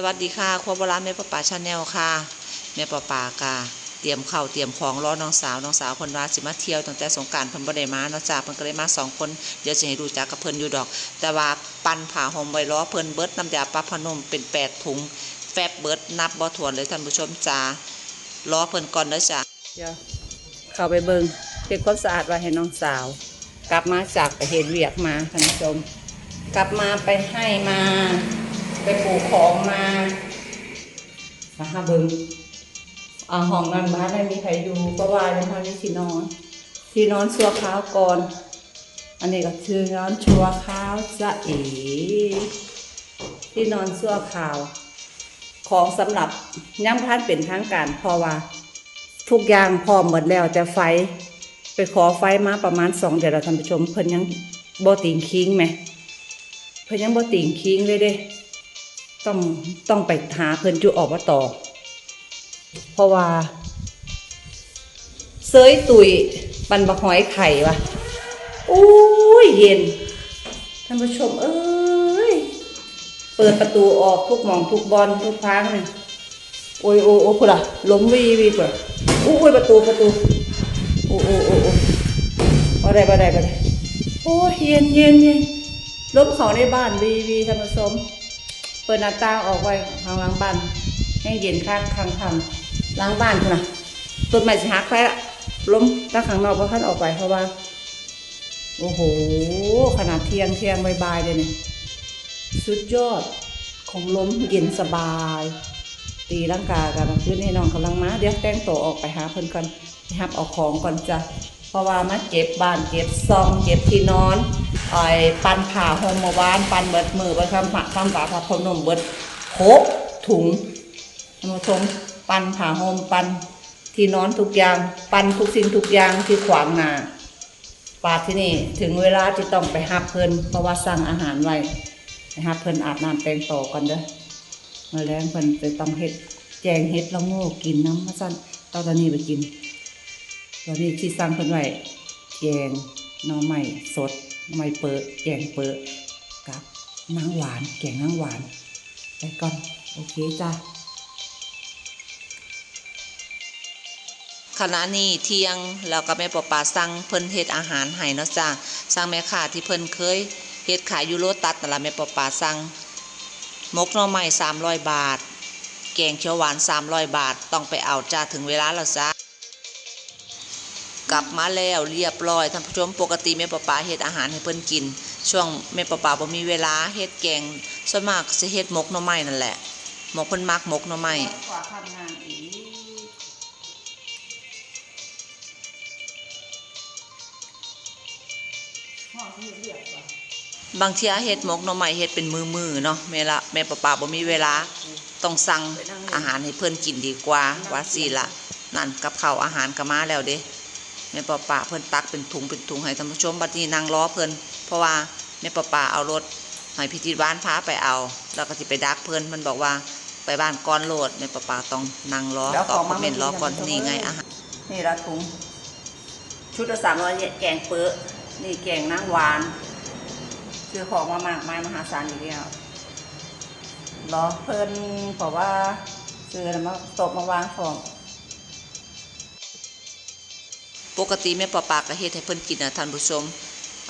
สวัสดีค่ะครัวโบราณแม่ป้าป่าชาแนลค่ะแม่ป้าป่ากาเตรียมข้าวเตรียมของรอน้องสาวน้องสาวคนว่าสิมาเที่ยวตั้งแต่สงกรารพิ่นบ่ไดมาเนาะจ้าพิ่นก็เลยมาสองคนเดี๋ยวสิให้รู้จักกับเพิ่นอยู่ดอก แต่ว่าปั่นผ้าห่มไว้อเพิ่นเบิดน้ำยาปรับผ้านุ่มเป็นแปดถุงแฟบเบิดนับบ่ถวนเลยท่านผู้ชมจ้ารอเพิ่นก่อนเด้อจ้าเดี๋ยวเข้าไปเบิงเก็บความสะอาดไว้ให้น้องสาว กลับมาจากไปเห็นเวียกมาท่านผู้ชม กลับมาไปให้มา ไปปลูกของมามาหาเบิงเอาห้องนั้นบ้านไม่มีใครอยู่เพราะว่ายังพอมีที่นอน ที่นอนชั่วคราวก่อน อันนี้ก็คือนอนชั่วคราวจะเอ๋ที่นอนชั่วคราว ของสำหรับย่ำพันเป็นทางการเพราะว่า ทุกอย่างพร้อมหมดแล้วแต่ไฟ ไปขอไฟมาประมาณสองเดือนแล้วท่านผู้ชมเพิ่นยังบ่ติงคิงไหม เพิ่นยังบ่ติงคิงเลยเด้ ต้องต้องไปหาเพิ่นจุออกมาต่อ เพราะว่าเสยตุยปันบะหอยไข่วะโอ้ยเย็นท่านผู้ชมเอ้ยเปิดประตูออกทุกมองทุกบอลทุกพังเลยโอ้ยโอ้โอ้พุ่นอะล้มวีวีพุ่นอะอู้ยประตูประตูโอ้โอ้โอ้โอ้บ่ได้บ่ได้บ่ได้โอ้เย็นเย็นเย็นล้มเขาในบ้านวีวีท่านผู้ชม เปิดหน้าต่างออกไว้ทางหลังบ้านให้เย็นข้างข้างทำหล้างบ้านพุ่นนะต้นไม้สิหักไปละล้มตั้งข้างนอกเพราะท่านออกไปเพราะว่า โอ้โห ขนาดเที่ยงเที่ยงบายๆเลยเนี่ยสุดยอดของล้มเย็นสบาย ตีร่างกายกันคืนนี้น้องกำลังมา เดี๋ยวแต่งตัวออกไปหาเพิ่อนก่อนไปหับเอาของก่อนจ้ะ เพราะว่ามาเก็บบ้านเก็บซองเก็บที่นอนไอ้ปันผ่าโฮมาวาน ปันเบิดมือไปคำผักคำฝาผักพนมเบิดหกถุงนผู้ชมปันผ่าโฮมปันที่นอนทุกอย่าง ปันทุกสิ่งทุกอย่างที่ขวางหน้าปาดที่นี่ถึงเวลาที่ต้องไปหับเพิ่นเพราะว่าสั่งอาหารไว้ไปหับเพิ่นอาบน้ำแต่งตัวกันเด้อมาแรงเพิ่นไปตำเห็ดแจงเห็ดละโง่กินน้ำมาสั่นตอนนี้ไปกิน ตอนนี้ที่สั่งเพิ่นไว้แจงน่อไม้สดไม้เปิดแจงเปิดกับนางหวาน แกงนางหวานไปก่อน โอเคจ้าขณะนี้เที่ยงแล้วก็แม่ปอปาสั่งเพิ่นเฮ็ดอาหารให้เนาะจ้าสั่งแม่ค้าที่เพิ่นเคยเฮ็ดขายยูโลตัสนั่นละแม่ปอปาสั่งมกหน่อไม้300 บาท แกงเขียวหวาน 300 บาท ต้องไปเอาจ้าถึงเวลาแล้วจ้า กลับมาแล้วเรียบร้อยท่านผู้ชมปกติแม่ปอปาเฮ็ดอาหารให้เพิ่นกิน ช่วงแม่ปอปาบ่มีเวลาเฮ็ดแกงส่วนมากสิเฮ็ดหมกหน่อไม้นั่นแหละหมกเพิ่นมักหมกหน่อไม้กว่าทำงานอีกห่อที่เรียบางเทียเฮ็ดหมกหน่อไม้เฮ็ดเป็นมือๆเนาะแม่ละแม่ปะปาบ่มีเวลาต้องสั่งอาหารให้เพิ่นกินดีกว่าว่าสิละนั่นกับข้าวอาหารก็มาแล้วเด้ แม่ปะปาเพิ่นตักเป็นถุงเป็นถุงให้ท่านผู้ชมบัดนี้นั่งรอเพิ่นเพราะว่าแม่ปะปาเอารถให้พิธีบ้านพาไปเอา แล้วก็สิไปดักเพิ่นมันบอกว่าไปบ้านก่อนโลดแม่ปะปาต้องนั่งรอตอบคอมเมนต์รอก่อนนี่ไงอาหารนี่ละถุงชุดละสามร้อยแกงเปื้อนี่แกงนางหวานซื้อของมามากมายมหาศาลอยู่แล้วรอเพิ่นเพราะว่าซื้อแล้วมาตกมาวางของ ปกติแม่ปอปากก็เฮ็ดให้เพิ่นกินนะท่านผู้ชม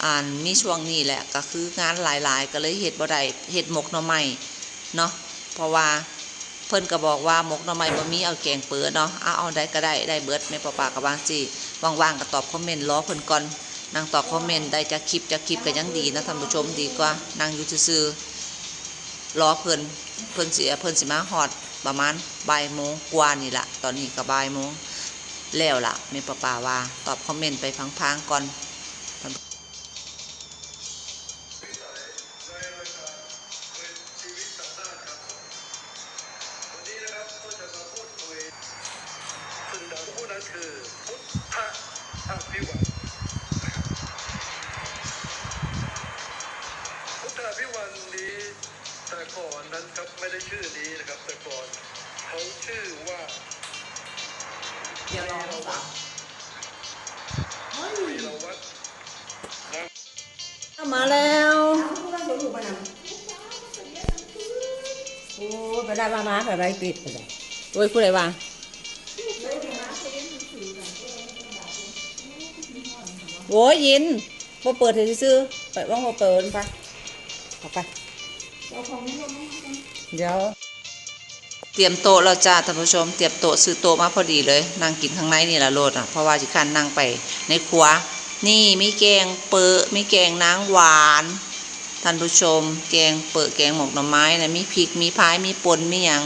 อ่านมีช่วงนี้แหละก็คืองานหลายๆ ก็เลยเฮ็ดบ่ได้เฮ็ดหมกหน่อไม้เนาะเพราะว่าเพิ่นก็บอกว่าหมกหน่อไม้บ่มีเอาแกงเปื้อเนาะเอาเอาได้ก็ได้ได้เบิดแม่ปอปากก็บางสิว่างๆก็ตอบคอมเมนต์รอเพิ่นก่อนนั่งตอบคอมเมนต์ได้จากคลิปจากคลิปก็ยังดีนะท่านผู้ชมดีกว่านั่งอยู่ซื่อๆรอเพิ่นเพิ่นสิเพิ่นสิมาฮอดประมาณบ่ายโมงกว่านี่ละตอนนี้ก็บ่ายโมง แล้วล่ะแม่ปะปาว่า ตอบคอมเมนต์ไปพังๆก่อน นะมาแล้วโอ้ได้มามาอะไรติดไปโอ้ยผู้ใดว่าโอ้ยยินบ่เปิดให้ซื้อไปว่างบ่เปิดไปเอาไปเดี๋ยวเตรียมโต๊ะแล้วจ้าท่านผู้ชมเตรียมโต๊ะซื้อโต๊ะมาพอดีเลยนั่งกินข้างในนี่แหละโลดอะเพราะว่าจิคันนั่งไปในครัว นี่มีแกงเปอะมีแกงนางหวาน ท่านผู้ชม แกงเปอะแกงหมกหน่อไม้นะมีพริกมีพายมีปนมีหยัง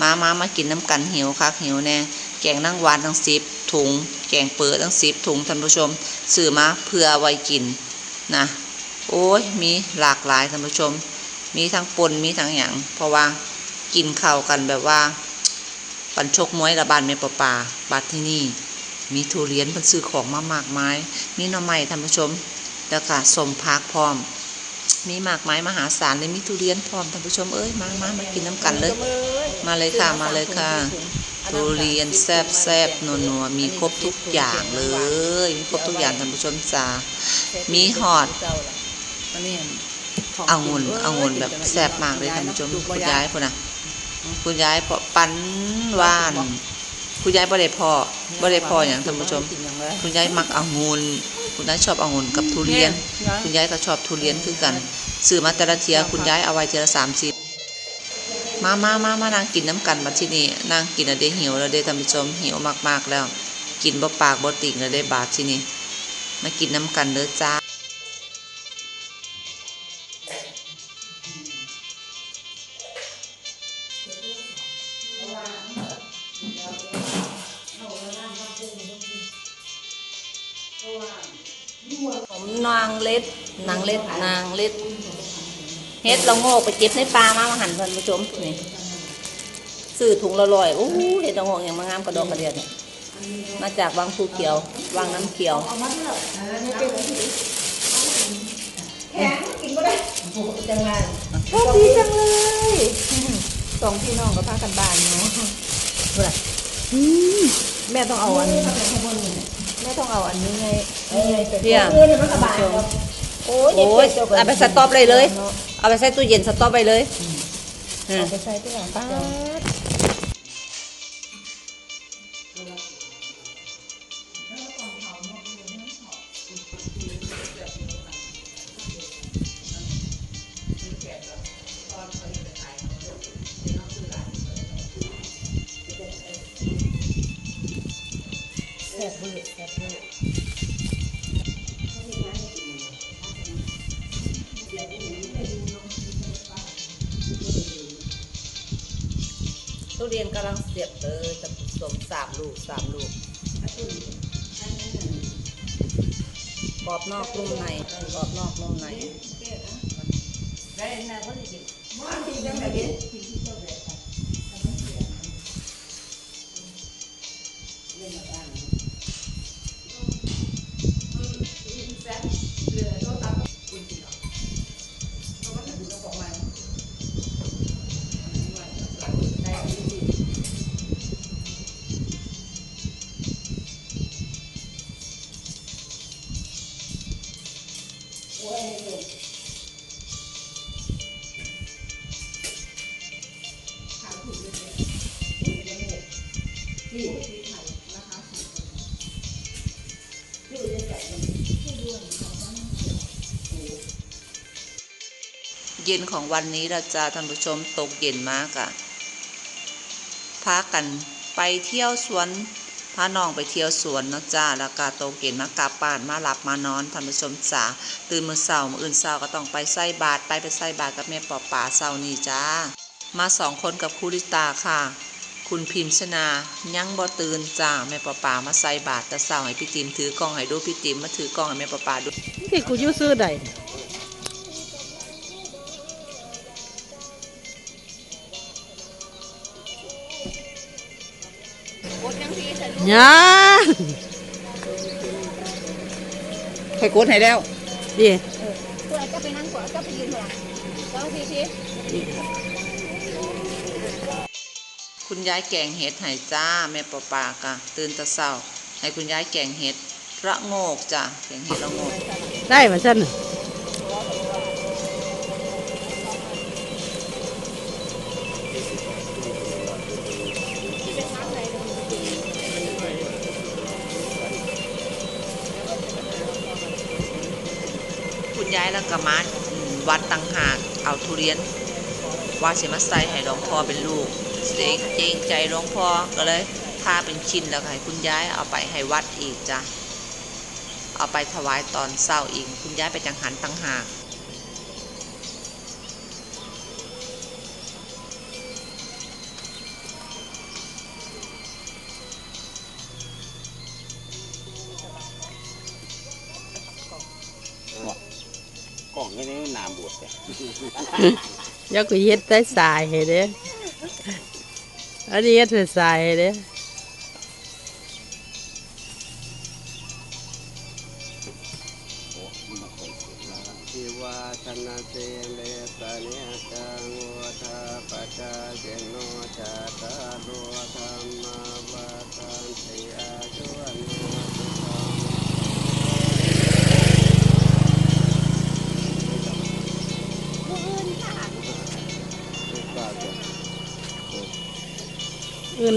มามามากินน้ำกันหิวคักหิวแน่แกงนางวานทั้งสิบถุง แกงเปอะทั้งสิบถุงท่านผู้ชมซื้อมาเพื่อไว้กินนะโอ้ยมีหลากหลายท่านผู้ชม มีทั้งปนมีทั้งอย่างเพราะว่ากินข้าวกันแบบว่าปันชกมวยระบานเมปะปาบัดที่นี่ มีทุเรียนเพิ่นซื้อของมามากมาย มีหน่อไม้ท่านผู้ชมแล้วก็สมพักพร้อม มีมากมายมหาศาลเลยมีทุเรียนพร้อมท่านผู้ชมเอ้ยมามามากินน้ำกันเลย มาเลยค่ะมาเลยค่ะ ทุเรียนแซบแซบนัวนัวๆมีครบทุกอย่างเลยมีครบทุกอย่างท่านผู้ชมจ้ามีหอดเอางุ่นเอางุ่นแบบแซ่บมากเลยท่านผู้ชมคุณยายพุ่นน่ะ คุณยายพอปันหวาน คุณยายบ่ได้พอบ่ได้พออย่างท่านผู้ชม คุณยายมักเอางุ่นคุณยายชอบเอางุ่นกับทุเรียน คุณยายก็ชอบทุเรียนคือกันซื้อมาแต่ละเทียคุณยายเอาไว้เทียละสามสิบมามามามานั่งกินน้ำกันมาที่นี่นั่งกินแล้วได้หิวแล้วได้ท่านผู้ชมหิวมากๆแล้ว กินบ่ปากบ่ติ่งแล้วได้บาดที่นี่มากินน้ำกันเด้อจ้า เล็ดนางเล็ดเฮ็ดเราโงกไปเก็บในปลามามาหันท่านผู้ชมนี่ซื้อถุงละร้อยโอ้โหเฮ็ดเราโงกอย่างมางามกระดอกกระเดียดเนี่ยมาจากวังภูเขียววังน้ำเขียวจังไรโอ้ดีจังเลยสองพี่น้องก็พากันบ้านเนาะแม่ต้องเอาอันนี้แม่ต้องเอาอันนี้ไงนี่ไงเพียง โอ้ยโอ้ยเอาไปสต็อปเลยเลย เอาไปใส่ตู้เย็นสต็อปไปเลยอืมเอาไปใส่ที่หลังป้าตู้เเรียนกำลังเสียบเลยจะผสมสามลูกสามลูกกรอบนอกนุ่มในกรอบนอกนุ่มใน ได้นะเพอดีมันดีจังเลย นของวันนี้เราจะท่านผู้ชมตกเย็นมากอะพากันไปเที่ยวสวนพาน้องไปเที่ยวสวนเนาะจ้าแล้วก็ตกเย็นมากลับบ้านมาหลับมานอนท่านผู้ชมจ๋าตื่นมื้อเช้ามื้ออื่นเช้าก็ต้องไปใส่บาตรไปไปใส่บาตรกับแม่ปอป่าเช้านี้จ้า มาสองคนกับครูลิตาค่ะ คุณพิมชนายังบ่ตื่นจ้าแม่ปอป่ามาใส่บาตรแต่เช้าให้พี่ติมถือกล้องให้ดูพี่ติมมาถือกล้องให้แม่ปอป่าดูที่กูยู่ซื้อได้ ยังใครกดให้แล้วดิตัวจะไปนั่งขวาจะไปยืนขวาเจ้าทีทีคุณยายแกงเห็ดให้จ้า แม่ปอปากะตื่นแตะเช้าให้คุณยายแกงเห็ดระโงกจ้ะแกงเห็ดระโงก ได้มาฉัน น่ะแล้วก็มาอืมวัดตังหากเอาทุเรียนว่าสิมาใส่ให้หลวงพ่อเป็นลูกเสียงเจงใจหลวงพ่อก็เลยพาเป็นชิ้นแล้วก็ให้คุณยายเอาไปให้วัดอีกจ้ะเอาไปถวายตอนเศร้าอีก คุณยายไปจังหันตังหาก องแค่นี้น้ำบวชเลยยักษ์กูเฮ็ดได้สายเห็นเด้อันนี้เฮ็ดได้สายเห็นเด้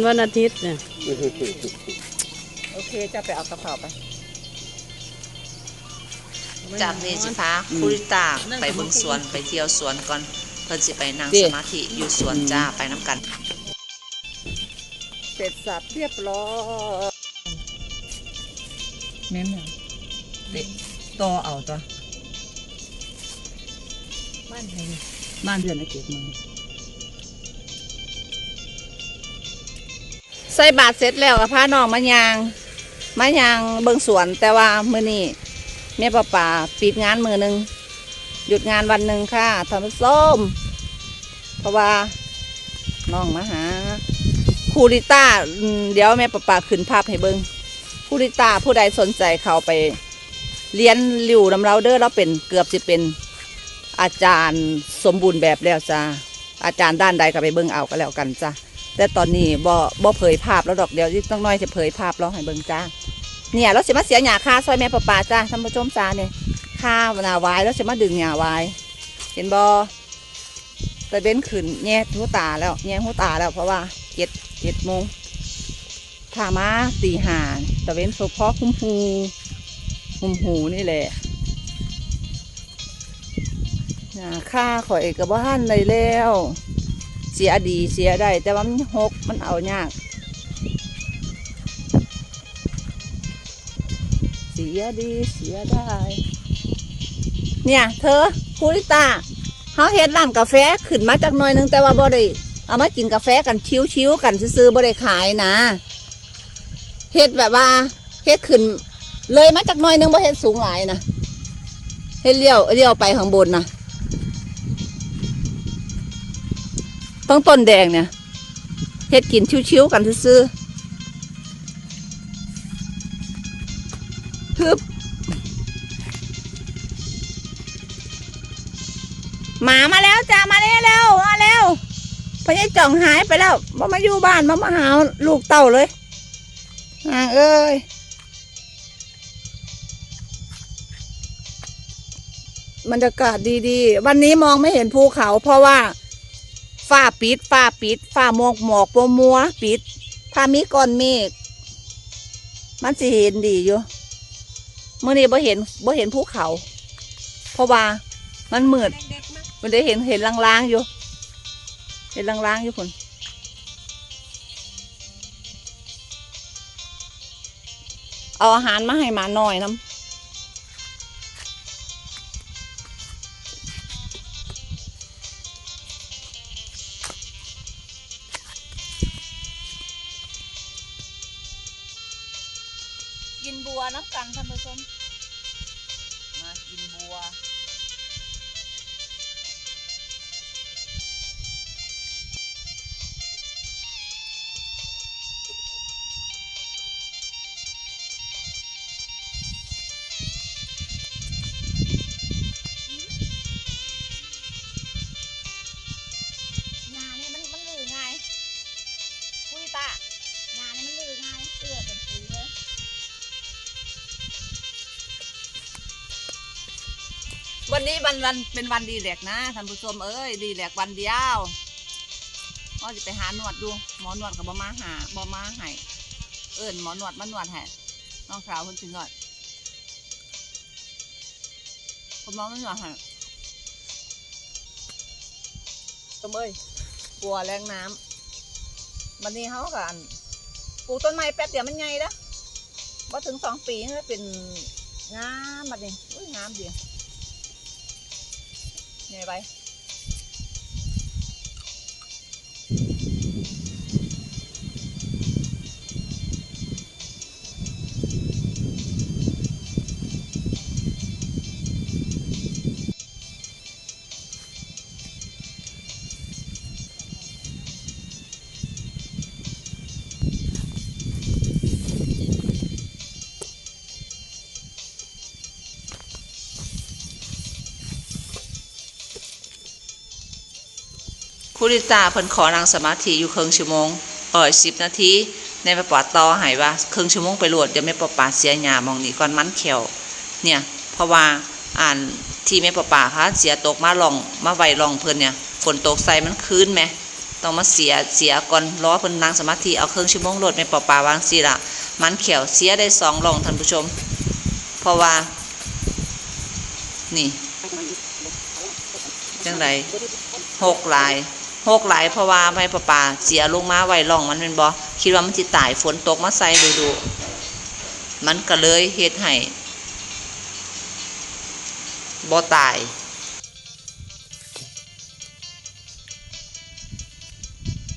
วันอาทิตย์เนี่ยโอเคจะไปเอากระเป๋าไปจากนี้สิพาคุริตาไปเบึงสวนไปเที่ยวสวนก่อนเพิ่นสิไปนั่งดิสมาธิอยู่สวนจ้าไปน้ำกันเสร็จสับเรียบร้อยแม่นยังเด็ต่อเอาตัวบ้านไทยบ้านเดือนละเจ็ดหมื่น ส่บาทเสร็จแล้วก็พาน้องมายางมายางเบิ่งสวน แต่ว่ามื้อนี้แม่ป้าป่าปิดงานมือหนึ่งหยุดงานวันหนึ่งค่ะท่านผู้มเพราะว่าน้องมาหาคูริต้าเดี๋ยวแม่ป้าป่าขึ้นภาพให้เบิ่งคูริต้าผู้ใดสนใจเขาไปเรียนริวน้ำเราเด้อเราเป็นเกือบจะเป็นอาจารย์สมบูรณ์แบบแล้วจ้าอาจารย์ด้านใดก็ไปเบิ่งเอาก็แล้วกันจ้า แต่ตอนนี้บ่บ่เผยภาพแล้วดอกเดียวที่ต้องน้อยจะเผยภาพแล้วให้เบิ่งจ้าเนี่ยเราสิมาเสียหญ้าค่าซอยแม่ประปาจ้าท่านผู้ชมจ้าเนี่ยค่าหนาไว้แล้วสิมาดึงหญ้าไว้เห็นบ่ตะเบ้นขึ้นแง่หูตาแล้วแง่หูตาแล้วเพราะว่าเจ็ดเจ็ดโมงถามาตีห่าตะเบ้นโซพอคุ้มหูคุ้มหูนี่แหละอ่าค่าข่อยกับว่าหันเลยแล้ว สียดีเสียได้แต่ว่ามันหกมันเอายากเสียดีเสียได้ เนี่ย เธอคูริตาเขาเฮ็ดร้านกาแฟขึ้นมาจากหน่อยนึงแต่ว่าบ่ได้เอามากินกาแฟกันชิวๆกันซื้อๆบ่ได้ขายนะเฮ็ดแบบว่าเฮ็ดขึ้น เลยมาจากหน่อยนึงบ่เฮ็ดสูงหลายนะเฮ็ดเลี้ยวเลี้ยวไปข้างบนนะ ต้องต้นแดงเนี่ยเฮ็ดกินชิวๆกันซื้อฮึบหมามาแล้วจ้ามาแล้วแล้วมาแล้วพญายจ่องหายไปแล้วมามาอยู่บ้านมามาหาลูกเต่าเลยอ่างเอ้ยบรรยากาศดีๆ วันนี้มองไม่เห็นภูเขาเพราะว่า ฝ้าปิดฝ้าปิดฝ้าหมอกหมอกมัวมัว ปิด ถ้ามีก้อนเมฆมันสิเห็นดีอยู่เมื่อนี้บ่เห็นบ่เห็นภูเขา เพราะว่ามันมืดมันได้เห็นเห็นลางๆอยู่ เห็นลางๆอยู่คนเอาอาหารมาให้หมาหน่อยน้ำ น้ำกันท่านผู้ชม วันนี้วันวันเป็นวันดีแหลกนะท่านผู้ชมเอ้ยดีแหลกวันเดียวก็จะไปหาหนวดดูหมอหนวดกับบอมาหาบอมาให้เอิญหมอหนวดมาหนวดให้น้องสาวคนถึงหน่อยคผมองไม่อยากให้ต้มเอ้ยกลัวแรงน้ำวันนี้เขากันปลูกต้นไม้แป๊บเดียวมันไงนะว่าถึงสองปีมันเป็นงามบัดนี้อุ้ยงามดี ไรูริตาเพิ่นขอนางสมาธิอยู่ครึ่งชั่วโมงเอ่อสิบนาทีในประปอดต่อให้ว่าครึ่งชั่วโมงไปโหลดเดี๋ยวแม่ปอปาเสียหยามองนี่ก่อนมันแขวเนี่ยเพราะว่าอ่านที่แม่ปอปาค่ะเสียตกมาลองมาไวลองเพิ่นเนี่ยฝนตกใส่มันคืนไหมต้องมาเสียเสียก่อนรอเพิ่นนางสมาธิเอาครึ่งชั่วโมงโหลดแม่ปอปาวางสิละมันแขวเสียได้สองลองท่านผู้ชม เพราะว่า นี่จังไรหกลาย หกหลายเพราะว่าไม่ประปาเสียลงมาไว้ร่องมันเป็นบ่คิดว่ามันสิตายฝนตกมาใส่ดูดูๆมันก็เลยเฮ็ดให้บ่ตาย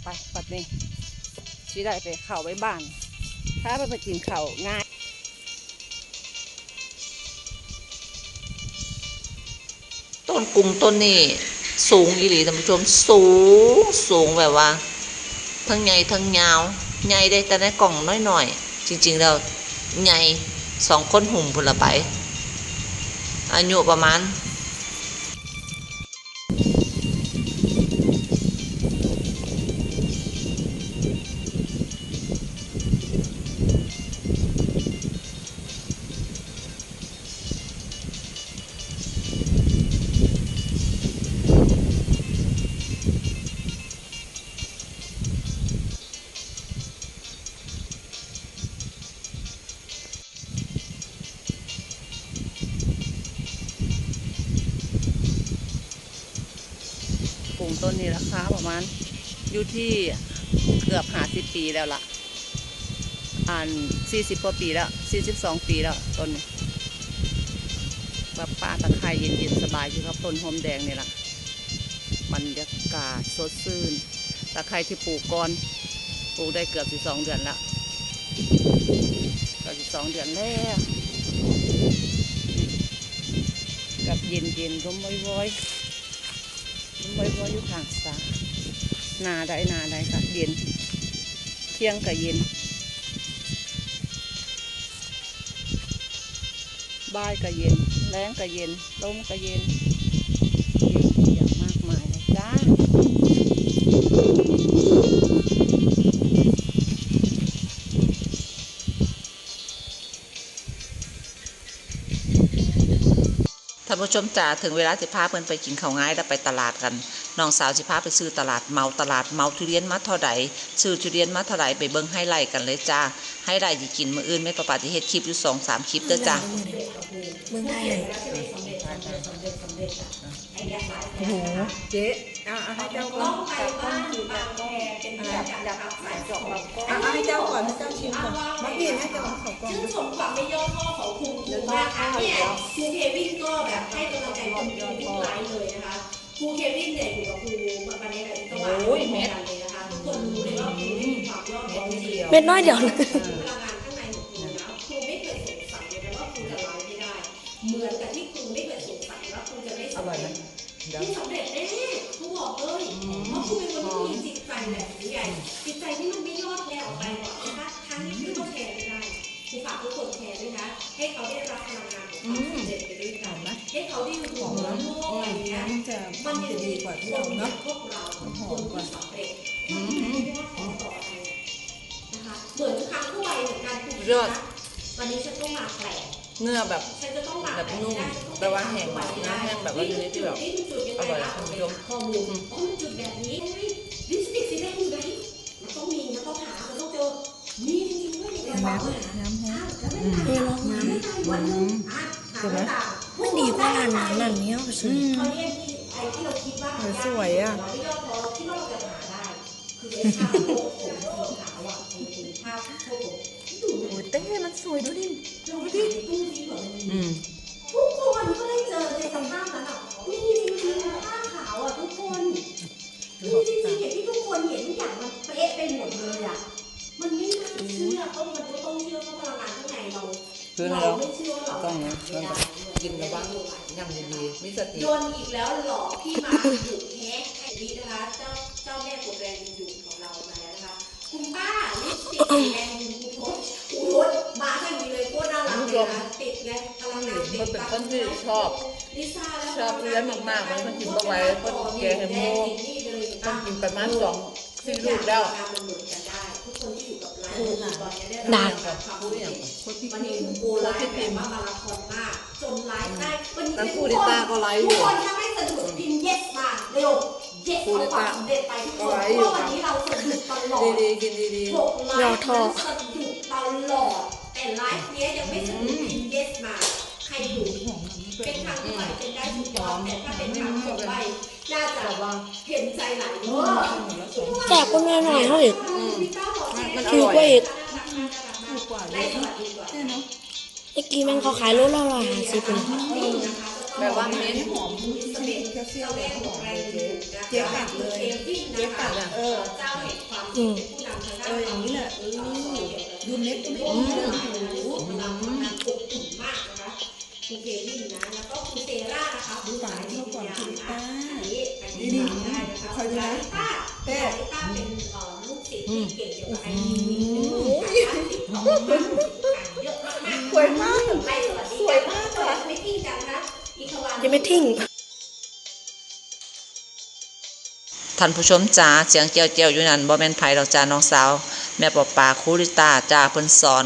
ไปปัดนี้สิได้ไปเข่าไว้บ้าน ถ้าไปไปกินเข่าวง่ายต้นกรุงต้นนี้ สูงอีหลีท่านผู้ชมสูงสูงแบบว่า ทั้งใหญ่ทั้งยาวใหญ่ได้แต่ในกล่องน้อยๆจริงๆแล้วใหญ่สองคนหุ่มพลไปอายุประมาณ ปลูกต้นนี้ราคาประมาณอยู่ที่เกือบหาสิบปีแล้วล่ะ อ่านสี่สิบกว่าปีแล้วสี่สิบสองปีแล้วต้นนี้แบบป่าตะไคร้เย็นๆสบายอยู่ครับต้นหอมแดงนี่แหละบรรยากาศสดชื่นตะไคร้ที่ปลูกก่อนปลูกได้เกือบสิบสองเดือนแล้วเกือบสิสองเดือนแล้วกับเย็นๆร่มว้อย ๆมันบ่อยๆอยู่ข้างสานาได้นาได้ค่ะเย็น เที่ยงกับเย็นบ่ายกับเย็น แรงกับเย็นลมกับเย็นเยอะอย่างมากมายเลยจ้า ผู้ชมจ๋าถึงเวลาสิพาเพิ่อนไปกินข้าวง่ายแล้วไปตลาดกันน้องสาวสิพาไปซื้อตลาดเมาตลาดเมาทุเรียนมาเท่าใดซื้อทุเรียนมาเท่าใดไปเบิ่งให้ไล่กันเลยจ้าให้ไล่สิกินมืออื่นแม่ประปาสิเฮ็ดคลิปอยู่สองสามคลิปเด้อจ้าเมืองไทยเลยเจ๊เอาให้เจ้าก่อนจับก้อนจับจับสายจอกเราก้อนเอาให้เจ้าก่อนให้เจ้าชิมก่อน ลี่ยนให้เจ้าเขาก่อนชื่นชมความไม่ย่อท้อของคุณครูนะคะเนี่ยครูเควินก็แบบให้กำลังใจคุณครูทุกไลฟ์เลยนะคะครูเควินเนี่ยอยู่กับครูวันนี้กับอินตะวันเหมือนกันเลยนะคะทุกคนรู้เลยว่าครูไม่มีความย่อท้อจริงๆเม็ดน้อยเดียวนะพลังงานข้างในของครูนะครูไม่เคยสงสัยเลยนะว่าครูจะไลฟ์ไม่ได้ เหมือนกับที่ครูไม่เคยสงสัยว่าครูจะไม่สำเร็จครูสำเร็จแน่ครูบอกเลยเพราะครูเป็นคนที่มีจิตใจแบบนี้ไงจิตใจที่มันไม่ยอดแย่ออกไปหรอก นาะพวกเราคนที่สำเร็จคนที่ไม่ยอดแย่ต่อไปนะคะเหมือนทุกครั้งเข้าไปเหมือนกันครูยอดวันนี้ฉันต้องมาแปลกเนื้อแบบฉันจะต้องมาแบบนุ่มแต่ว่าแห้งแบบเนื้อแห้งแบบว่าชนิดที่แบบอร่อยคุณผู้ชมข้อมูลอ๋อมันจุดแบบนี้ไงลิปสติกสีแดงอยู่ไหนมันต้องมีมันต้องหามันต้องเจอมีจริงๆด้วยในกระเป๋าน้ำแห้งแล้วไม่ตายน้ำไม่ตายวันนึงอะหาไม่ตายมันดีกว่าร้านนั้นร้านนี้เอาไปซื้อ เขาเรียกที่ไอ้ที่เราคิดว่าหายากสวยอะเราไม่ยอมพอเราคิดว่าเราจะหาได้ คือไอ้ผ้าโพกผมสีขาวอะไอ้ถุงผ้าโพกผมดูโอ้ยเต้มันสวยดูดิเราไม่ได้ตู้ที่แบบมันมี อืม ทุกคนก็ได้เจอในสภาพนั้นอะมีจริงๆผ้าขาวอะทุกคนมีจริงๆอย่างที่ทุกคนเห็นทุกอย่างมันเป๊ะไปหมดเลยอะ มันไม่น่าเชื่อต้องมันก็ต้องเชื่อเพราะพลังงานข้างในเรา คือเราเราไม่เชื่อว่าเราต้องไม่ได้ กินระวังย่ำดีๆมีสติโดนอีกแล้วหลอกพี่มาถูกแฮกให้วินะคะ เจ้าเจ้าแม่ตัวแรงอยู่ของเรามาแล้วนะคะ คุณป้าลิปสติกแรงคุณโพสคุณโพสมาให้มีเลยโคตรน่ารักเลยนะติดไงพลังงานติดมันเป็นคนที่ชอบลิซ่าแล้วชอบเลี้ยงมากๆเลยมันกินบ่ไหวเพิ่นแกให้หมูต้องกินประมาณสองสี่ลูกแล้ว คนที่อยู่กับไลฟ์ตอนนี้ได้รับความรู้อย่างวันนี้คุณโกไลฟ์แบบว่ามาราธอนมากจนไลฟ์ได้วันนี้แล้วครูดิต้าก็ไลฟ์อยู่ทุกคนถ้าไม่สะดวกพิมพ์ yes มาเร็ว yes ครูดิเอาควาต้ามสำเร็จไปทุกคนก็ไลเพฟ์อยู่ราะวันนี้เราสะดุดตลอดดีๆกินดีหกไลฟ์มันสะดุดตลอดแต่ไลฟ์เนี้ยยังไม่สะดุดพิมพ์ yes มาใครอยู่เป็นทางที่ไปเป็นได้สุดยอดแต่ถ้าเป็นทางสองไปน่าจะเห็นใจหลายเด้อแต่ก็แน่หน่อยเขาอีก มันอถูกร่กว่าอยอีกเมื่อกี้แม่งเขาขายโลละร้อยห้าสิบเลยแบบว่าเม้นหอมเจ๊ปัดเลยเจ๊ปัดอะเออเจ้าเห็นความอืมผู้นำทางด้านความคิดเออดูเน็ตก็ไม่ดีนะผู้นำทำงานอบอุ่นมากนะคะคุณเควินนะแล้ เยวิญญาณนะอันนี้อันนี้ได้นะคะคอยดูนะต้าแต่ต้าเป็นเอ่อลูกศิษย์ที่เก่งเกี่ยวกับไอทีเยอะมากสวยมากไปสวัสดีกันสวัสดีไม่ทิ้งกันนะอีกวันยังไม่ทิ้งท่านผู้ชมจ๋าเสียงเจียวเจียวๆอยู่นั่นบ่แม่นไผดอกจ้าน้องสาว แม่ปอปาครูริตาจ้าเพิ่นสอน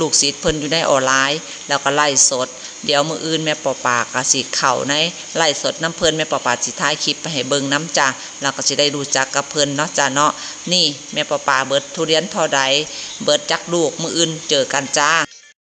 ลูกศิษย์เพิ่นอยู่ในออนไลน์ แล้วก็ไล่สด เดี๋ยวมืออื่นแม่ปอปากะสิเข่าในไล่สดน้ำเพลินแม่ปอปากสิท้ายคลิปไปให้เบิงน้ำจ้าเราก็สิได้รู้จักกับเพิ่นเนาะจ้าเนาะนี่แม่ปอปาเบิดทุเรียนเท่าใดเบิดจักลูกมืออื่นเจอกันจ้า